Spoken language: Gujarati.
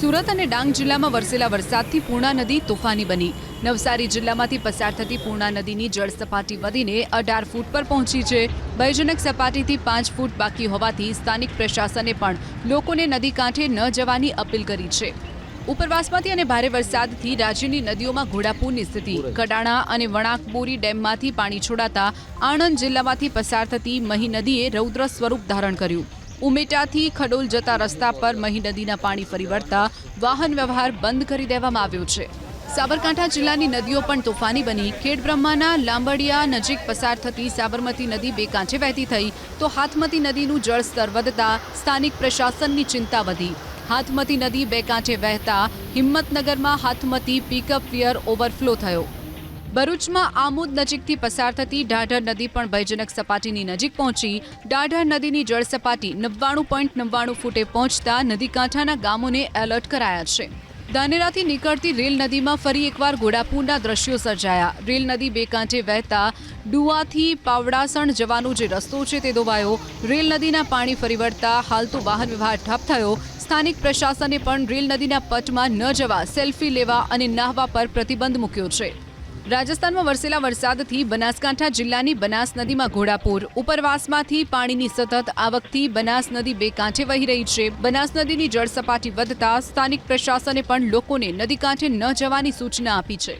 સુરત અને ડાંગ જિલ્લામાં વરસેલા વરસાદથી પૂર્ણા નદી તોફાની બની. નવસારી જિલ્લામાંથી પસાર થતી પૂર્ણા નદીની જળ સપાટી વધીને અઢાર ફૂટ પર પહોંચી છે. ભયજનક સપાટીથી પાંચ ફૂટ બાકી હોવાથી સ્થાનિક પ્રશાસને પણ લોકોને નદી કાંઠે ન જવાની અપીલ કરી છે. ઉપરવાસમાંથી અને ભારે વરસાદથી રાજ્યની નદીઓમાં ઘોડાપૂરની સ્થિતિ. કડાણા અને વણાકબોરી ડેમમાંથી પાણી છોડાતા આણંદ જિલ્લામાંથી પસાર થતી મહી નદીએ રૌદ્ર સ્વરૂપ ધારણ કર્યું. ઉમેટાથી ખડોલ જતા રસ્તા પર મહી નદીના પાણી ફરી વાહન વ્યવહાર બંધ કરી દેવામાં આવ્યો છે. સાબરકાંઠા જિલ્લાની નદીઓ પણ તોફાની બની. ખેડબ્રહ્માના લાંબડિયા નજીક પસાર થતી સાબરમતી નદી બે કાંઠે વહેતી થઈ. તો હાથમતી નદીનું જળસ્તર વધતા સ્થાનિક પ્રશાસનની ચિંતા વધી. હાથમતી નદી બે કાંઠે વહેતા હિંમતનગરમાં હાથમતી પિકઅપ પિયર ઓવરફ્લો થયો. ભરૂચમાં આમોદ નજીકથી પસાર થતી ઢાઢર નદી પણ ભયજનક સપાટીની નજીક પહોંચી. ઢાઢર નદીની જળ સપાટી નવ્વાણું પોઈન્ટ નવ્વાણું ફૂટે પહોંચતા નદીકાંઠાના ગામોને એલર્ટ કરાયા છે. ધાનેરાથી નીકળતી રેલ નદીમાં ફરી એકવાર ઘોડાપૂરના દ્રશ્યો સર્જાયા. રેલ નદી બે કાંઠે વહેતા ડુવાથી પાવડાસણ જવાનો જે રસ્તો છે તે ધોવાયો રેલ નદીના પાણી ફરી વળતા હાલ તો વાહન વ્યવહાર ઠપ થયો. સ્થાનિક પ્રશાસને પણ રેલ નદીના પટમાં ન જવા સેલ્ફી લેવા અને નાહવા પર પ્રતિબંધ મૂક્યો છે. રાજસ્થાનમાં વરસેલા વરસાદથી બનાસકાંઠા જિલ્લાની બનાસ નદીમાં ઘોડાપૂર. ઉપરવાસમાંથી પાણીની સતત આવકથી બનાસ નદી બે કાંઠે વહી રહી છે. બનાસ નદીની જળસપાટી વધતા સ્થાનિક પ્રશાસને પણ લોકોને નદી કાંઠે ન જવાની સૂચના આપી છે.